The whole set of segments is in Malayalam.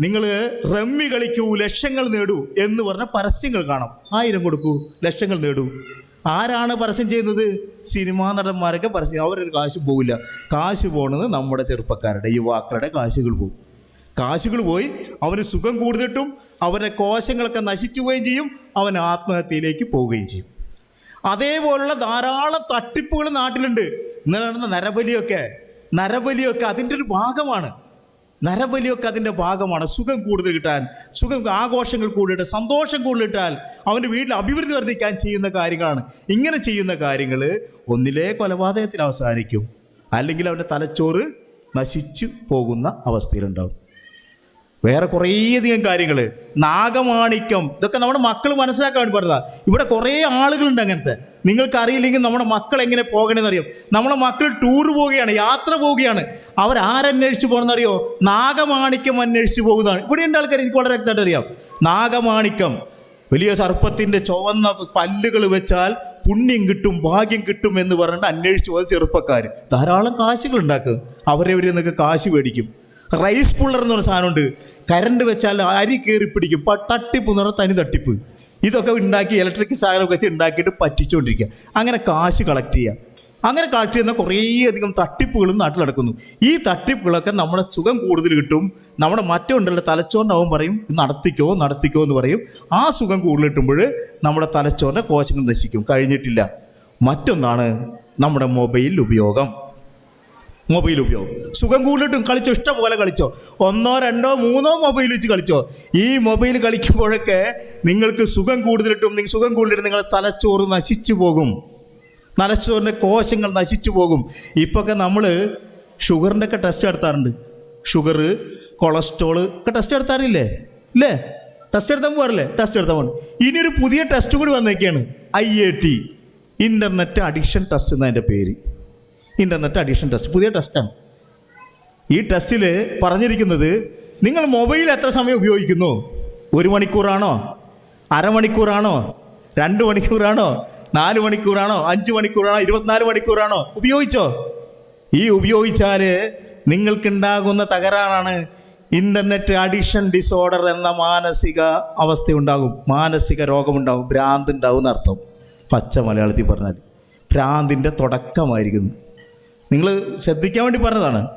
നിങ്ങൾ റമ്മി കളിക്കൂ ലക്ഷങ്ങൾ നേടൂ എന്ന് പറഞ്ഞ പരസ്യങ്ങൾ കാണാം. ആയിരം കൊടുക്കൂ ലക്ഷങ്ങൾ നേടൂ. ആരാണ് പരസ്യം ചെയ്യുന്നത്? സിനിമാ നടന്മാരൊക്കെ പരസ്യം അവരൊരു കാശ് പോവില്ല. കാശ് പോണത് നമ്മുടെ ചെറുപ്പക്കാരുടെ യുവാക്കളുടെ കാശുകൾ പോകും കാശുകൾ പോയി അവന് സുഖം കൂടുതലിട്ടും അവരുടെ കോശങ്ങളൊക്കെ നശിച്ചു പോവുകയും ചെയ്യും. അവൻ ആത്മഹത്യയിലേക്ക് പോവുകയും ചെയ്യും. അതേപോലുള്ള ധാരാളം തട്ടിപ്പുകൾ നാട്ടിലുണ്ട്. ഇന്നലെ നടന്ന നരബലിയൊക്കെ നരബലിയൊക്കെ അതിന്റെ ഒരു ഭാഗമാണ്. നരബലിയൊക്കെ അതിന്റെ ഭാഗമാണ്. സുഖം കൂടുതൽ കിട്ടാൻ സുഖം ആഘോഷങ്ങൾ കൂടുതലിട്ട് സന്തോഷം കൂടുതലിട്ടാൽ അവന്റെ വീട്ടിൽ അഭിവൃദ്ധി വർദ്ധിക്കാൻ ചെയ്യുന്ന കാര്യങ്ങളാണ്. ഇങ്ങനെ ചെയ്യുന്ന കാര്യങ്ങൾ ഒന്നിലേ കൊലപാതകത്തിൽ അവസാനിക്കും. അല്ലെങ്കിൽ അവന്റെ തലച്ചോറ് നശിച്ചു പോകുന്ന അവസ്ഥയിലുണ്ടാവും. വേറെ കുറേയധികം കാര്യങ്ങൾ നാഗമാണിക്യം. ഇതൊക്കെ നമ്മുടെ മക്കൾ മനസ്സിലാക്കാൻ വേണ്ടി പറഞ്ഞതാ. ഇവിടെ കുറേ ആളുകളുണ്ട് അങ്ങനത്തെ. നിങ്ങൾക്ക് അറിയില്ലെങ്കിൽ നമ്മുടെ മക്കൾ എങ്ങനെ പോകണമെന്ന് അറിയാം. നമ്മുടെ മക്കൾ ടൂർ പോവുകയാണ് യാത്ര പോവുകയാണ്. അവർ ആരന്വേഷിച്ച് പോകണമെന്നറിയോ നാഗമാണിക്യം അന്വേഷിച്ചു പോകുന്നതാണ്. ഇവിടെ ഉണ്ട് ആൾക്കാർ എനിക്ക് വളരെ വ്യക്തമായിട്ട് അറിയാം. നാഗമാണിക്യം വലിയ സർപ്പത്തിന്റെ ചുവന്ന പല്ലുകൾ വെച്ചാൽ പുണ്യം കിട്ടും ഭാഗ്യം കിട്ടും എന്ന് പറഞ്ഞിട്ട് അന്വേഷിച്ചു പോകുന്ന ചെറുപ്പക്കാർ ധാരാളം കാശുകൾ ഉണ്ടാക്കും. അവരെ ഇവരിൽ നിന്നൊക്കെ കാശ് മേടിക്കും. റൈസ് പുള്ളർ എന്ന് പറഞ്ഞ സാധനമുണ്ട്. കരണ്ട് വെച്ചാൽ അരി കയറി പിടിക്കും. തട്ടിപ്പ് എന്ന് പറഞ്ഞാൽ തനി തട്ടിപ്പ്. ഇതൊക്കെ ഉണ്ടാക്കി ഇലക്ട്രിക് സാധനമൊക്കെ വെച്ച് ഉണ്ടാക്കിയിട്ട് പറ്റിച്ചുകൊണ്ടിരിക്കുക അങ്ങനെ കാശ് കളക്ട് ചെയ്യുക. അങ്ങനെ കളക്ട് ചെയ്യുന്ന കുറേയധികം തട്ടിപ്പുകളും നാട്ടിൽ നടക്കുന്നു. ഈ തട്ടിപ്പുകളൊക്കെ നമ്മുടെ സുഖം കൂടുതൽ കിട്ടും. നമ്മുടെ മറ്റുണ്ടല്ലോ തലച്ചോറിനാവും പറയും "ഇത് നടത്തിക്കോ നടത്തിക്കോ എന്ന് പറയും. ആ സുഖം കൂടുതൽ കിട്ടുമ്പോൾ നമ്മുടെ തലച്ചോറിന്റെ കോശങ്ങൾ നശിക്കും. കഴിഞ്ഞിട്ടില്ല. മറ്റൊന്നാണ് നമ്മുടെ മൊബൈൽ ഉപയോഗം. മൊബൈൽ ഉപയോഗം. സുഖം കൂടുതലിട്ടും കളിച്ചോ? ഇഷ്ടം പോലെ കളിച്ചോ? ഒന്നോ രണ്ടോ മൂന്നോ മൊബൈൽ വെച്ച് കളിച്ചോ? ഈ മൊബൈൽ കളിക്കുമ്പോഴൊക്കെ നിങ്ങൾക്ക് സുഖം കൂടുതലിട്ടും സുഖം കൂടുതലിട്ട് നിങ്ങളുടെ തലച്ചോറ് നശിച്ചു പോകും. തലച്ചോറിന്റെ കോശങ്ങൾ നശിച്ചു പോകും. ഇപ്പോഴൊക്കെ നമ്മൾ ഷുഗറിന്റെ ഒക്കെ ടെസ്റ്റ് നടത്താറുണ്ട്. ഷുഗർ കൊളസ്ട്രോൾ ഒക്കെ ടെസ്റ്റ് നടത്താറില്ലേ? ഇല്ലേ? ടെസ്റ്റ് എടുത്താൽ പോകാറില്ലേ ടെസ്റ്റ് എടുത്താൽ പോകും ഇനിയൊരു പുതിയ ടെസ്റ്റ് കൂടി വന്നേക്കാണ്. I A T. Internet addiction test എന്നതിന്റെ പേര്. ഇന്റർനെറ്റ് അഡിക്ഷൻ ടെസ്റ്റ് പുതിയ ടെസ്റ്റാണ് ഈ ടെസ്റ്റിൽ പറഞ്ഞിരിക്കുന്നത് നിങ്ങൾ മൊബൈൽ എത്ര സമയം ഉപയോഗിക്കുന്നു? ഒരു മണിക്കൂറാണോ? അരമണിക്കൂറാണോ? രണ്ട് മണിക്കൂറാണോ? നാല് മണിക്കൂറാണോ? അഞ്ച് മണിക്കൂറാണോ? ഇരുപത്തിനാല് മണിക്കൂറാണോ? ഉപയോഗിച്ചോ? ഈ ഉപയോഗിച്ചാൽ നിങ്ങൾക്കുണ്ടാകുന്ന തകരാറാണ്. ഇന്റർനെറ്റ് അഡിക്ഷൻ ഡിസോർഡർ എന്ന മാനസിക അവസ്ഥയുണ്ടാകും. മാനസിക രോഗമുണ്ടാകും. ഭ്രാന്ത് ഉണ്ടാവും എന്നർത്ഥം. പച്ച മലയാളത്തിൽ പറഞ്ഞാൽ. ഭ്രാന്തിന്റെ തുടക്കമായിരിക്കുന്നു നിങ്ങൾ ശ്രദ്ധിക്കാൻ വേണ്ടി പറഞ്ഞതാണ്.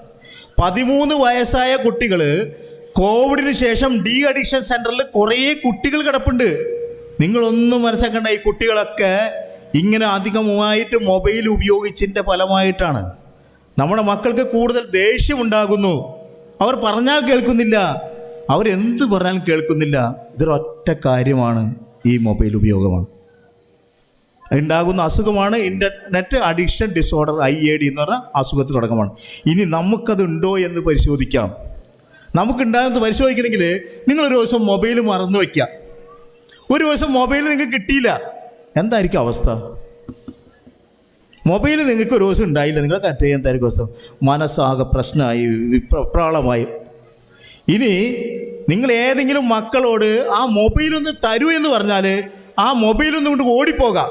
പതിമൂന്ന് വയസ്സായ കുട്ടികൾ കോവിഡിന് ശേഷം ഡി അഡിക്ഷൻ സെന്ററിൽ കുറേ കുട്ടികൾ കിടപ്പുണ്ട്. നിങ്ങളൊന്നും മനസ്സിലാക്കേണ്ട ഈ കുട്ടികളൊക്കെ ഇങ്ങനെ അധികമായിട്ട് മൊബൈൽ ഉപയോഗിച്ചതിന്റെ ഫലമായിട്ടാണ്. നമ്മുടെ മക്കൾക്ക് കൂടുതൽ ദേഷ്യമുണ്ടാകുന്നു അവർ പറഞ്ഞാൽ കേൾക്കുന്നില്ല. അവരെന്ത് പറഞ്ഞാലും കേൾക്കുന്നില്ല. ഇതൊരൊറ്റ കാര്യമാണ് ഈ മൊബൈൽ ഉപയോഗമാണ്. ഉണ്ടാകുന്ന അസുഖമാണ് internet addiction disorder I A D എന്ന് പറഞ്ഞ അസുഖത്തിൽ തുടക്കമാണ്. ഇനി നമുക്കതുണ്ടോ എന്ന് പരിശോധിക്കാം. നമുക്കുണ്ടാകുന്നത് പരിശോധിക്കണമെങ്കിൽ നിങ്ങളൊരു ദിവസം മൊബൈൽ മറന്നു വയ്ക്കുക ഒരു ദിവസം മൊബൈൽ നിങ്ങൾക്ക് കിട്ടിയില്ല. എന്തായിരിക്കും അവസ്ഥ? മൊബൈൽ നിങ്ങൾക്ക് ഒരു ദിവസം ഉണ്ടായില്ല നിങ്ങൾ കറക്റ്റ് ചെയ്യാൻ എന്തായിരിക്കും അവസ്ഥ? മനസ്സാകെ പ്രശ്നമായി വിപ്രാളമായി. ഇനി നിങ്ങൾ ഏതെങ്കിലും മക്കളോട് ആ മൊബൈലൊന്ന് തരൂ എന്ന് പറഞ്ഞാൽ ആ മൊബൈലൊന്നും കൊണ്ട് ഓടിപ്പോകാം.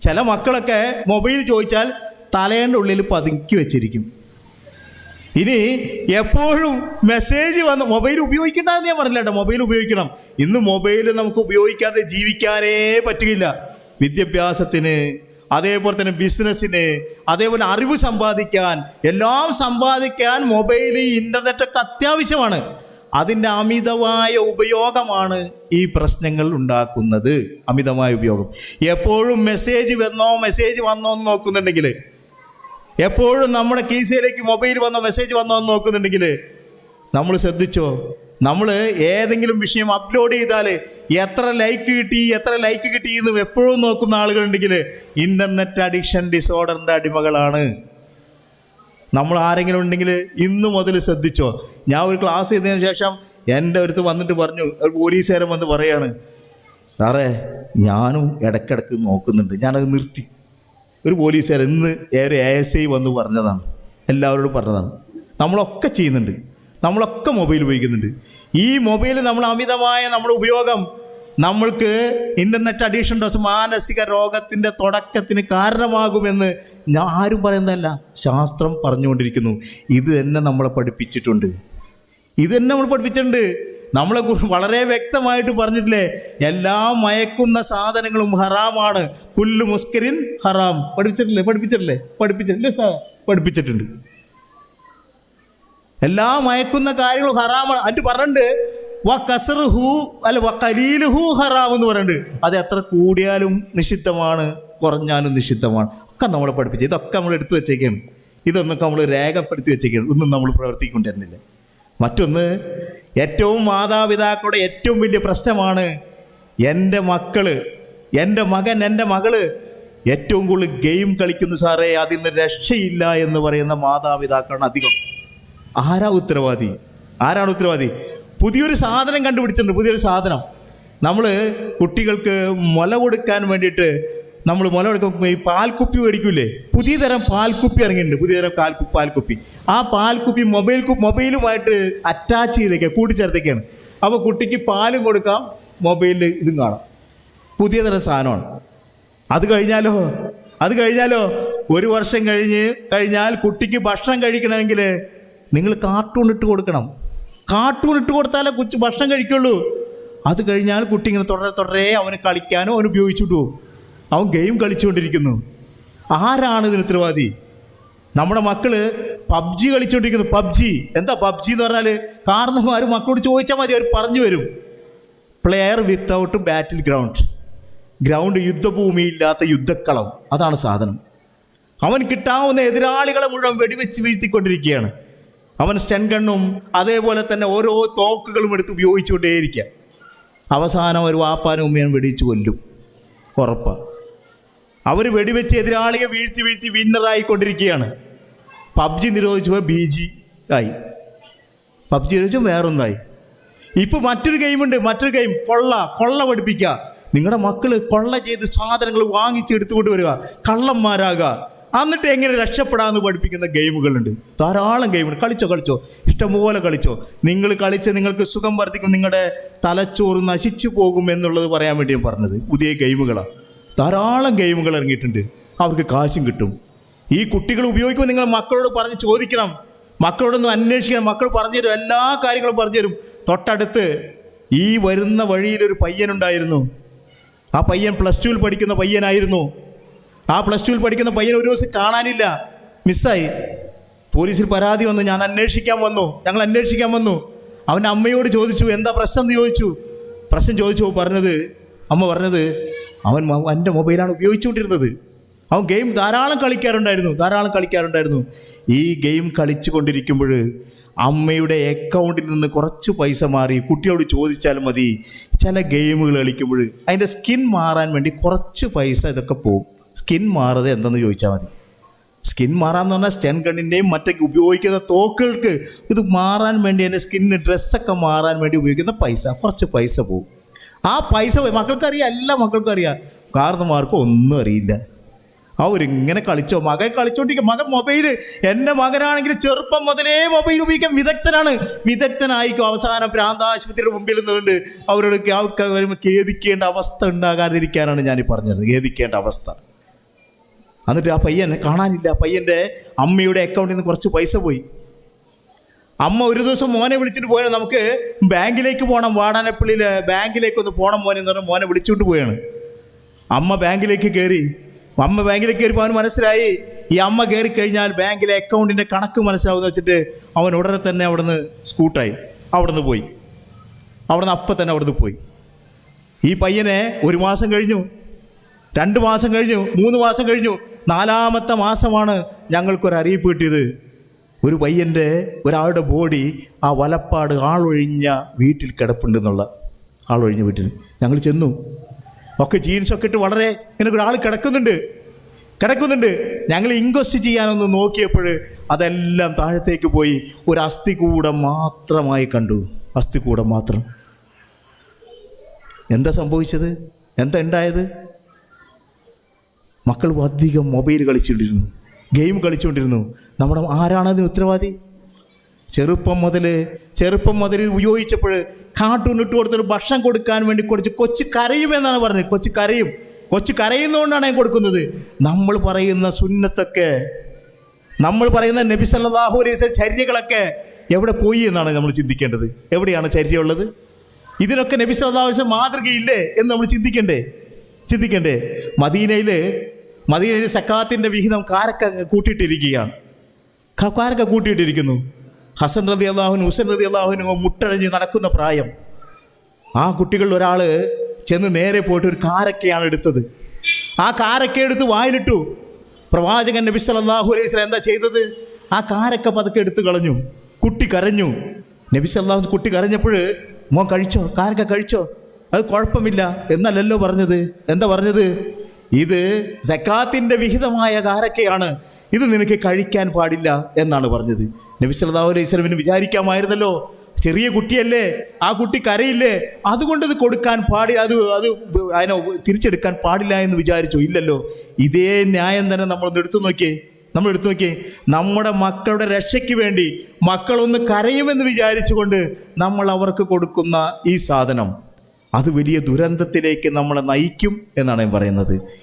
ചില മക്കളൊക്കെ മൊബൈൽ ചോദിച്ചാൽ തലേന്റെ ഉള്ളിൽ പതുക്കി വെച്ചിരിക്കും. ഇനി എപ്പോഴും മെസ്സേജ് വന്ന് മൊബൈൽ ഉപയോഗിക്കണ്ട എന്ന് ഞാൻ പറഞ്ഞില്ല കേട്ടോ മൊബൈൽ ഉപയോഗിക്കണം. ഇന്ന് മൊബൈൽ നമുക്ക് ഉപയോഗിക്കാതെ ജീവിക്കാനേ പറ്റുകയില്ല. വിദ്യാഭ്യാസത്തിന് അതേപോലെ തന്നെ ബിസിനസ്സിന് അതേപോലെ അറിവ് സമ്പാദിക്കാൻ എല്ലാം സമ്പാദിക്കാൻ മൊബൈൽ ഇന്റർനെറ്റൊക്കെ അത്യാവശ്യമാണ്. അതിന്റെ അമിതമായ ഉപയോഗമാണ് ഈ പ്രശ്നങ്ങൾ ഉണ്ടാക്കുന്നത്. അമിതമായ ഉപയോഗം. എപ്പോഴും മെസ്സേജ് വന്നോ മെസ്സേജ് വന്നോ എന്ന് നോക്കുന്നുണ്ടെങ്കിൽ എപ്പോഴും നമ്മുടെ കീസയിലേക്ക് മൊബൈൽ വന്നോ മെസ്സേജ് വന്നോ എന്ന് നോക്കുന്നുണ്ടെങ്കിൽ നമ്മൾ ശ്രദ്ധിച്ചോ? നമ്മൾ ഏതെങ്കിലും വിഷയം അപ്ലോഡ് ചെയ്താൽ എത്ര ലൈക്ക് കിട്ടി എത്ര ലൈക്ക് കിട്ടി എന്നും എപ്പോഴും നോക്കുന്ന ആളുകളുണ്ടെങ്കിൽ ഇന്റർനെറ്റ് അഡിക്ഷൻ ഡിസോർഡറിന്റെ അടിമകളാണ്. നമ്മൾ ആരെങ്കിലും ഉണ്ടെങ്കിൽ ഇന്ന് മുതൽ ശ്രദ്ധിച്ചോ? ഞാൻ ഒരു ക്ലാസ് ചെയ്തതിന് ശേഷം എന്റെ അടുത്ത് വന്നിട്ട് പറഞ്ഞു ഒരു പോലീസുകാരൻ വന്ന് പറയാണ് സാറേ ഞാനും ഇടയ്ക്കിടയ്ക്ക് നോക്കുന്നുണ്ട്. ഞാനത് നിർത്തി. ഒരു പോലീസുകാർ ഇന്ന് ഒരു എ എസ് ഐ വന്ന് പറഞ്ഞതാണ്. എല്ലാവരോടും പറഞ്ഞതാണ്. നമ്മളൊക്കെ ചെയ്യുന്നുണ്ട്. നമ്മളൊക്കെ മൊബൈൽ ഉപയോഗിക്കുന്നുണ്ട്. ഈ മൊബൈൽ നമ്മൾ അമിതമായ നമ്മുടെ ഉപയോഗം നമ്മൾക്ക് ഇന്റർനെറ്റ് അഡീഷൻ ഡോസ് മാനസിക രോഗത്തിന്റെ തുടക്കത്തിന് കാരണമാകുമെന്ന് ഞാൻ ആരും പറയുന്നതല്ല. ശാസ്ത്രം പറഞ്ഞുകൊണ്ടിരിക്കുന്നു. ഇത് തന്നെ നമ്മളെ പഠിപ്പിച്ചിട്ടുണ്ട്. ഇത് തന്നെ നമ്മൾ പഠിപ്പിച്ചിട്ടുണ്ട്. നമ്മളെ വളരെ വ്യക്തമായിട്ട് പറഞ്ഞിട്ടില്ലേ എല്ലാ മയക്കുന്ന സാധനങ്ങളും ഹറാമാണ്. പുല്ല് മുസ്കരിൻ ഹറാം. പഠിപ്പിച്ചിട്ടില്ലേ പഠിപ്പിച്ചിട്ടില്ലേ പഠിപ്പിച്ചിട്ടില്ലേ? സാ പഠിപ്പിച്ചിട്ടുണ്ട്. എല്ലാ മയക്കുന്ന കാര്യങ്ങളും ഹറാമാണ്. അതിന് പറഞ്ഞിട്ടുണ്ട് വ കസർ ഹൂ അല്ല വ കലീൽ ഹൂ ഹറാം എന്ന് പറയുന്നുണ്ട് അത് എത്ര കൂടിയാലും നിഷിദ്ധമാണ് കുറഞ്ഞാലും നിഷിദ്ധമാണ്. ഒക്കെ നമ്മളെ പഠിപ്പിച്ചു ഇതൊക്കെ നമ്മൾ എടുത്തു വെച്ചേക്കാണ്. ഇതൊന്നൊക്കെ നമ്മൾ രേഖപ്പെടുത്തി വെച്ചേക്കാണ്. ഒന്നും നമ്മൾ പ്രവർത്തിക്കൊണ്ടിരുന്നില്ല. മറ്റൊന്ന് ഏറ്റവും മാതാപിതാക്കളുടെ ഏറ്റവും വലിയ പ്രശ്നമാണ് എന്റെ മക്കൾ എന്റെ മകൻ എന്റെ മകൾ ഏറ്റവും കൂടുതൽ ഗെയിം കളിക്കുന്നു സാറേ അതിൽ നിന്ന് രക്ഷയില്ല എന്ന് പറയുന്ന മാതാപിതാക്കളാണ് അധികം. ആരാ ഉത്തരവാദി? ആരാണ് ഉത്തരവാദി? പുതിയൊരു സാധനം കണ്ടുപിടിച്ചിട്ടുണ്ട് പുതിയൊരു സാധനം. നമ്മൾ കുട്ടികൾക്ക് മുല കൊടുക്കാൻ വേണ്ടിയിട്ട് നമ്മൾ മുല ഈ പാൽക്കുപ്പി മേടിക്കൂലേ? പുതിയ തരം പാൽക്കുപ്പി ഇറങ്ങിയിട്ടുണ്ട്. പുതിയ തരം കാൽ പാൽക്കുപ്പി. ആ പാൽക്കുപ്പി മൊബൈൽ മൊബൈലുമായിട്ട് അറ്റാച്ച് ചെയ്തേക്കുക കൂട്ടിച്ചേർത്തേക്കാണ്. അപ്പോൾ കുട്ടിക്ക് പാലും കൊടുക്കാം മൊബൈലിൽ ഇതും കാണാം. പുതിയ തരം സാധനമാണ്. അത് കഴിഞ്ഞാലോ? അത് കഴിഞ്ഞാലോ? ഒരു വർഷം കഴിഞ്ഞ് കഴിഞ്ഞാൽ കുട്ടിക്ക് ഭക്ഷണം കഴിക്കണമെങ്കിൽ നിങ്ങൾ കാർട്ടൂൺ ഇട്ട് കൊടുക്കണം. കാർട്ടൂൺ ഇട്ട് കൊടുത്താലേ കൊച്ചു ഭക്ഷണം കഴിക്കുള്ളൂ. അത് കഴിഞ്ഞാൽ കുട്ടി ഇങ്ങനെ തുടരെ തുടരെ അവന് കളിക്കാനോ അവന് ഉപയോഗിച്ചിട്ട് പോകും. അവൻ ഗെയിം കളിച്ചുകൊണ്ടിരിക്കുന്നു. ആരാണ് ഇതിന് ഉത്തരവാദി? നമ്മുടെ മക്കൾ പബ്ജി കളിച്ചുകൊണ്ടിരിക്കുന്നു. പബ്ജി. എന്താ പബ്ജി എന്ന് പറഞ്ഞാൽ കാരണന്മാർ മക്കളോട് ചോദിച്ചാൽ മതി അവർ പറഞ്ഞു വരും player without battle ground ground യുദ്ധഭൂമിയില്ലാത്ത യുദ്ധക്കളം. അതാണ് സാധനം. അവൻ കിട്ടാവുന്ന എതിരാളികളെ മുഴുവൻ വെടിവെച്ച് വീഴ്ത്തിക്കൊണ്ടിരിക്കുകയാണ്. അവൻ സ്റ്റൻ ഗണ്ണും അതേപോലെ തന്നെ ഓരോ തോക്കുകളും എടുത്ത് ഉപയോഗിച്ചുകൊണ്ടേയിരിക്കുക. അവസാനം ഒരു വാപ്പാനും ഉമ്മയും വെടിച്ചു കൊല്ലും. ഉറപ്പാണ് അവർ വെടിവെച്ച് എതിരാളിയെ വീഴ്ത്തി വീഴ്ത്തി വിന്നറായിക്കൊണ്ടിരിക്കുകയാണ്. പബ്ജി നിരോധിച്ചപ്പോൾ ബി ജി ആയി. പബ്ജി നിരോധിച്ചു വേറൊന്നായി. ഇപ്പോൾ മറ്റൊരു ഗെയിമുണ്ട് മറ്റൊരു ഗെയിം. കൊള്ള കൊള്ള പഠിപ്പിക്കുക. നിങ്ങളുടെ മക്കൾ കൊള്ള ചെയ്ത് സാധനങ്ങൾ വാങ്ങിച്ച് എടുത്തുകൊണ്ട് വരിക കള്ളന്മാരാകുക. എന്നിട്ട് എങ്ങനെ രക്ഷപ്പെടാമെന്ന് പഠിപ്പിക്കുന്ന ഗെയിമുകളുണ്ട്. ധാരാളം ഗെയിമുണ്ട് കളിച്ചോ കളിച്ചോ. ഇഷ്ടംപോലെ കളിച്ചോ. നിങ്ങൾ കളിച്ച് നിങ്ങൾക്ക് സുഖം വർദ്ധിക്കും. നിങ്ങളുടെ തലച്ചോറ് നശിച്ചു പോകും എന്നുള്ളത് പറയാൻ വേണ്ടി പറഞ്ഞത്. പുതിയ ഗെയിമുകളാണ്. ധാരാളം ഗെയിമുകൾ ഇറങ്ങിയിട്ടുണ്ട്. അവർക്ക് കാശും കിട്ടും. ഈ കുട്ടികൾ ഉപയോഗിക്കുമ്പോൾ നിങ്ങൾ മക്കളോട് പറഞ്ഞ് ചോദിക്കണം. മക്കളോടൊന്നും അന്വേഷിക്കണം. മക്കൾ പറഞ്ഞു തരും. എല്ലാ കാര്യങ്ങളും പറഞ്ഞുതരും തൊട്ടടുത്ത് ഈ വരുന്ന വഴിയിലൊരു പയ്യനുണ്ടായിരുന്നു. ആ പയ്യൻ പ്ലസ് ടുവിൽ പഠിക്കുന്ന പയ്യനായിരുന്നു. ആ പ്ലസ് ടുവിൽ പഠിക്കുന്ന പയ്യൻ ഒരു ദിവസം കാണാനില്ല. മിസ്സായി. പോലീസിൽ പരാതി വന്നു. ഞാൻ അന്വേഷിക്കാൻ വന്നു. ഞങ്ങൾ അന്വേഷിക്കാൻ വന്നു. അവന്റെ അമ്മയോട് ചോദിച്ചു എന്താ പ്രശ്നം? എന്ന് ചോദിച്ചു. പ്രശ്നം ചോദിച്ചു പറഞ്ഞത് അമ്മ പറഞ്ഞത് അവൻ എന്റെ മൊബൈലാണ് ഉപയോഗിച്ചുകൊണ്ടിരുന്നത്. അവൻ ഗെയിം ധാരാളം കളിക്കാറുണ്ടായിരുന്നു ധാരാളം കളിക്കാറുണ്ടായിരുന്നു. ഈ ഗെയിം കളിച്ചു കൊണ്ടിരിക്കുമ്പോൾ അമ്മയുടെ അക്കൗണ്ടിൽ നിന്ന് കുറച്ച് പൈസ മാറി കുട്ടിയോട് ചോദിച്ചാൽ മതി ചില ഗെയിമുകൾ കളിക്കുമ്പോൾ അതിന്റെ സ്കിൻ മാറാൻ വേണ്ടി കുറച്ച് പൈസ ഇതൊക്കെ പോകും. സ്കിൻ മാറത് എന്തെന്ന് ചോദിച്ചാൽ മതി. സ്കിൻ മാറാന്ന് പറഞ്ഞാൽ സ്റ്റെൻ ഗണ്ണിന്റെയും മറ്റൊക്കെ ഉപയോഗിക്കുന്ന തോക്കുകൾക്ക് ഇത് മാറാൻ വേണ്ടി എന്റെ സ്കിന്നിന് ഡ്രസ്സൊക്കെ മാറാൻ വേണ്ടി ഉപയോഗിക്കുന്ന പൈസ കുറച്ച് പൈസ പോകും. ആ പൈസ മക്കൾക്കറിയാം എല്ലാ മക്കൾക്കും അറിയാം. കാരണന്മാർക്കും ഒന്നും അറിയില്ല. അവരിങ്ങനെ കളിച്ചോ മകൻ കളിച്ചോണ്ടിരിക്കും മകൻ മൊബൈൽ എന്റെ മകനാണെങ്കിൽ ചെറുപ്പം മുതലേ മൊബൈൽ ഉപയോഗിക്കാൻ വിദഗ്ധനാണ്. വിദഗ്ധനായിക്കും അവസാനം പ്രാന്താശുപത്രിയുടെ മുമ്പിൽ നിന്നുകൊണ്ട് അവരോട് വരുമ്പോൾ ഖേദിക്കേണ്ട അവസ്ഥ ഉണ്ടാകാതിരിക്കാനാണ് ഞാൻ പറഞ്ഞത്. ഖേദിക്കേണ്ട അവസ്ഥ. എന്നിട്ട് ആ പയ്യൻ കാണാനില്ല. പയ്യന്റെ അമ്മയുടെ അക്കൗണ്ടിൽ നിന്ന് കുറച്ച് പൈസ പോയി. അമ്മ ഒരു ദിവസം മോനെ വിളിച്ചിട്ട് പോയാൽ നമുക്ക് ബാങ്കിലേക്ക് പോകണം വാടാനപ്പള്ളിയിൽ ബാങ്കിലേക്ക് ഒന്ന് പോകണം മോനെ എന്ന് പറഞ്ഞാൽ മോനെ വിളിച്ചുകൊണ്ട് പോയാണ്. അമ്മ ബാങ്കിലേക്ക് കയറി അമ്മ ബാങ്കിലേക്ക് കയറിയപ്പോൾ അവന് മനസ്സിലായി. ഈ അമ്മ കയറി കഴിഞ്ഞാൽ ബാങ്കിലെ അക്കൗണ്ടിന്റെ കണക്ക് മനസ്സിലാവുമെന്ന് വെച്ചിട്ട് അവൻ ഉടനെ തന്നെ അവിടുന്ന് സ്കൂട്ടായി. അവിടുന്ന് പോയി. അവിടുന്ന് അപ്പം തന്നെ അവിടുന്ന് പോയി. ഈ പയ്യനെ ഒരു മാസം കഴിഞ്ഞു. രണ്ട് മാസം കഴിഞ്ഞു. മൂന്ന് മാസം കഴിഞ്ഞു. നാലാമത്തെ മാസമാണ് ഞങ്ങൾക്കൊരു അറിയിപ്പ് കിട്ടിയത്. ഒരു പയ്യന്റെ ഒരാളുടെ ബോഡി ആ വലപ്പാട് ആളൊഴിഞ്ഞ വീട്ടിൽ കിടപ്പുണ്ടെന്നുള്ള ആളൊഴിഞ്ഞ വീട്ടിൽ. ഞങ്ങൾ ചെന്നു. ഒക്കെ ജീൻസൊക്കെ ഇട്ട് വളരെ ഇങ്ങനെ ഒരാൾ കിടക്കുന്നുണ്ട്. കിടക്കുന്നുണ്ട്. ഞങ്ങൾ ഇൻക്വസ്റ്റ് ചെയ്യാനൊന്ന് നോക്കിയപ്പോൾ അതെല്ലാം താഴത്തേക്ക് പോയി ഒരു അസ്ഥികൂടം മാത്രമായി കണ്ടു. അസ്ഥികൂടം മാത്രം. എന്താ സംഭവിച്ചത്? എന്താ ഉണ്ടായത്? മക്കൾ അധികം മൊബൈൽ കളിച്ചുകൊണ്ടിരുന്നു. ഗെയിം കളിച്ചുകൊണ്ടിരുന്നു. നമ്മുടെ ആരാണതിന് ഉത്തരവാദി? ചെറുപ്പം മുതൽ ചെറുപ്പം മുതൽ ഉപയോഗിച്ചപ്പോൾ കാർട്ടൂൺ ഇട്ട് കൊടുത്തൊരു ഭക്ഷണം കൊടുക്കാൻ വേണ്ടി കൊടുത്ത് കൊച്ചു കരയുമെന്നാണ് പറഞ്ഞത്. കൊച്ചു കരയും. കൊച്ചു കരയുന്നതുകൊണ്ടാണ് ഞാൻ കൊടുക്കുന്നത്. നമ്മൾ പറയുന്ന സുന്നത്തൊക്കെ നമ്മൾ പറയുന്ന നബി സല്ലല്ലാഹു അലൈഹി വസല്ലം ചര്യകളൊക്കെ എവിടെ പോയി എന്നാണ് നമ്മൾ ചിന്തിക്കേണ്ടത്? എവിടെയാണ് ചര്യമുള്ളത് ഇതിനൊക്കെ നബി സല്ലാവശ്യം മാതൃകയില്ലേ എന്ന് നമ്മൾ ചിന്തിക്കണ്ടേ? ചിന്തിക്കണ്ടേ? മദീനയിൽ മദീനയിൽ സക്കാത്തിന്റെ വിഹിതം കാരക്ക കൂട്ടിയിട്ടിരിക്കുകയാണ്. കാരക്ക കൂട്ടിയിട്ടിരിക്കുന്നു. ഹസൻ റതി അള്ളാഹുനും ഹുസൻ റതി അള്ളാഹുനും മുട്ടഴഞ്ഞ് നടക്കുന്ന പ്രായം. ആ കുട്ടികളിൽ ഒരാൾ ചെന്ന് നേരെ പോയിട്ട് ഒരു കാരക്കയാണ് എടുത്തത്. ആ കാരക്ക എടുത്ത് വായിലിട്ടു. പ്രവാചകൻ നബി സല്ലല്ലാഹു അലൈഹി വസല്ലം എന്താ ചെയ്തത്? ആ കാരക്ക പതുക്കെ എടുത്തു കളഞ്ഞു. കുട്ടി കരഞ്ഞു. നബി സല്ലല്ലാഹു കുട്ടി കരഞ്ഞപ്പോൾ മോൻ കഴിച്ചോ? കാരക്ക കഴിച്ചോ? അത് കുഴപ്പമില്ല. എന്നല്ലല്ലോ പറഞ്ഞത്. എന്താ പറഞ്ഞത്? ഇത് സക്കാത്തിന്റെ വിഹിതമായ കാരക്കയാണ്. ഇത് നിനക്ക് കഴിക്കാൻ പാടില്ല എന്നാണ് പറഞ്ഞത്. നബി അലൈഹി സ്വലമിന് വിചാരിക്കാമായിരുന്നല്ലോ. ചെറിയ കുട്ടിയല്ലേ ആ കുട്ടി കരയില്ലേ അതുകൊണ്ട് ഇത് കൊടുക്കാൻ പാടില്ല അത് അത് അതിനെ തിരിച്ചെടുക്കാൻ പാടില്ല എന്ന് വിചാരിച്ചു. ഇല്ലല്ലോ. ഇതേ ന്യായം തന്നെ നമ്മളൊന്ന് എടുത്തു നോക്കിയേ. നമ്മൾ എടുത്തു നോക്കിയേ. നമ്മുടെ മക്കളുടെ രക്ഷയ്ക്ക് വേണ്ടി മക്കളൊന്ന് കരയുമെന്ന് വിചാരിച്ചുകൊണ്ട് നമ്മൾ അവർക്ക് കൊടുക്കുന്ന ഈ സാധനം. അത് വലിയ ദുരന്തത്തിലേക്ക് നമ്മളെ നയിക്കും എന്നാണ് ഞാൻ പറയുന്നത്.